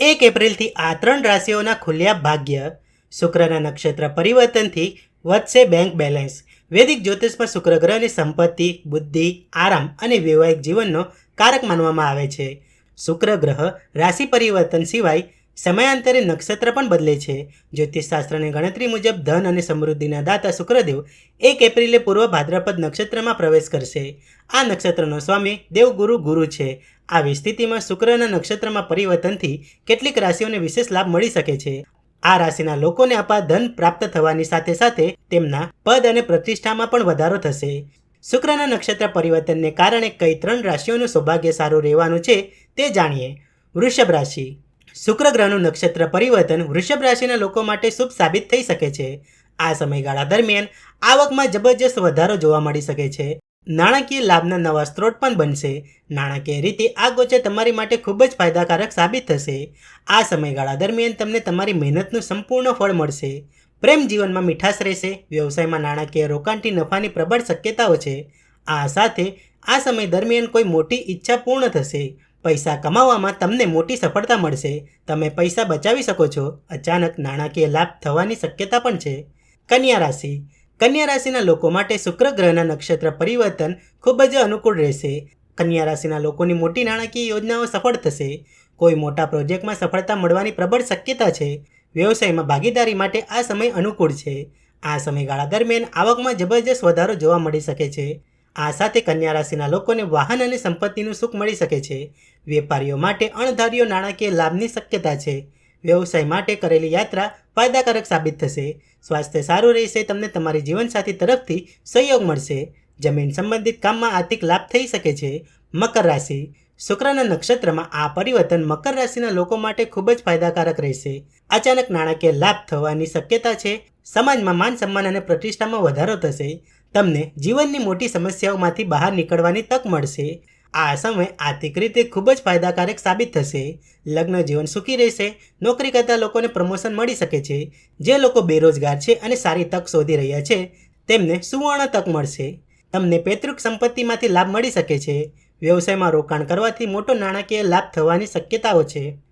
એક એપ્રિલથી આ ત્રણ રાશિઓના ખુલ્યા ભાગ્ય શુક્રના નક્ષત્ર પરિવર્તનથી વધશે બેંક બેલેન્સ વૈદિક જ્યોતિષમાં શુક્ર ગ્રહની સંપત્તિ, બુદ્ધિ, આરામ અને વૈવાહિક જીવનનો કારક માનવામાં આવે છે. શુક્ર ગ્રહ રાશિ પરિવર્તન સિવાય સમયાંતરે નક્ષત્ર પણ બદલે છે. જ્યોતિષશાસ્ત્રની ગણતરી મુજબ ધન અને સમૃદ્ધિના દાતા શુક્રદેવ એક એપ્રિલે પૂર્વ ભાદ્રપદ નક્ષત્રમાં પ્રવેશ કરશે. આ નક્ષત્રનો સ્વામી દેવગુરુ ગુરુ છે. આવી સ્થિતિમાં શુક્રના નક્ષત્રમાં પરિવર્તનથી કેટલીક રાશિઓને વિશેષ લાભ મળી શકે છે. આ રાશિના લોકોને અપાર ધન પ્રાપ્ત થવાની સાથે સાથે તેમના પદ અને પ્રતિષ્ઠામાં પણ વધારો થશે. શુક્રના નક્ષત્ર પરિવર્તનને કારણે કઈ ત્રણ રાશિઓનું સૌભાગ્ય સારું રહેવાનું છે તે જાણીએ. વૃષભ રાશિ. શુક્ર ગ્રહનું નક્ષત્ર પરિવર્તન વૃષભ રાશિના લોકો માટે શુભ સાબિત થઈ શકે છે. આ સમયગાળા દરમિયાન આવકમાં જબરજસ્ત વધારો જોવા મળી શકે છે. નાણાકીય લાભના નવા સ્ત્રોત પણ બનશે. નાણાકીય રીતે આ ગોચર તમારી માટે ખૂબ જ ફાયદાકારક સાબિત થશે. આ સમયગાળા દરમિયાન તમને તમારી મહેનતનું સંપૂર્ણ ફળ મળશે. પ્રેમ જીવનમાં મીઠાશ રહેશે. વ્યવસાયમાં નાણાકીય રોકાણથી નફાની પ્રબળ શક્યતાઓ છે. આ સાથે આ સમય દરમિયાન કોઈ મોટી ઈચ્છા પૂર્ણ થશે. પૈસા કમાવામાં તમને મોટી સફળતા મળશે. તમે પૈસા બચાવી શકો છો. અચાનક નાણાકીય લાભ થવાની શક્યતા પણ છે. કન્યા રાશિ. કન્યા રાશિના લોકો માટે શુક્ર ગ્રહના નક્ષત્ર પરિવર્તન ખૂબ જ અનુકૂળ રહેશે. કન્યા રાશિના લોકોની મોટી નાણાકીય યોજનાઓ સફળ થશે. કોઈ મોટા પ્રોજેક્ટમાં સફળતા મળવાની પ્રબળ શક્યતા છે. વ્યવસાયમાં ભાગીદારી માટે આ સમય અનુકૂળ છે. આ સમયગાળા દરમિયાન આવકમાં જબરજસ્ત વધારો જોવા મળી શકે છે. આ સાથે કન્યા રાશિના લોકોને વાહન અને સંપત્તિનું સુખ મળી શકે છે. વેપારીઓ માટે અણધાર્યો નાણાકીય લાભની શક્યતા છે. વ્યવસાય માટે કરેલી યાત્રા ફાયદાકારક સાબિત થશે. સ્વાસ્થ્ય સારું રહેશે, તમને તમારી જીવનસાથી તરફથી સહયોગ મળશે. જમીન સંબંધિત કામમાં આર્થિક લાભ થઈ શકે છે. મકર રાશિ. શુક્રના નક્ષત્રમાં આ પરિવર્તન મકર રાશિના લોકો માટે ખૂબ જ ફાયદાકારક રહેશે. અચાનક નાણાકીય લાભ થવાની શક્યતા છે. સમાજમાં માન સન્માન અને પ્રતિષ્ઠામાં વધારો થશે. તમને જીવનની મોટી સમસ્યાઓમાંથી બહાર નીકળવાની તક મળશે. આ સમય આર્થિક રીતે ખૂબ જ ફાયદાકારક સાબિત થશે. લગ્ન જીવન સુખી રહેશે. નોકરી કરતા લોકોને પ્રમોશન મળી શકે છે. જે લોકો બેરોજગાર છે અને સારી તક શોધી રહ્યા છે, તેમને સુવર્ણ તક મળશે. તમને પૈતૃક સંપત્તિમાંથી લાભ મળી શકે છે. વ્યવસાયમાં રોકાણ કરવાથી મોટો નાણાકીય લાભ થવાની શક્યતાઓ છે.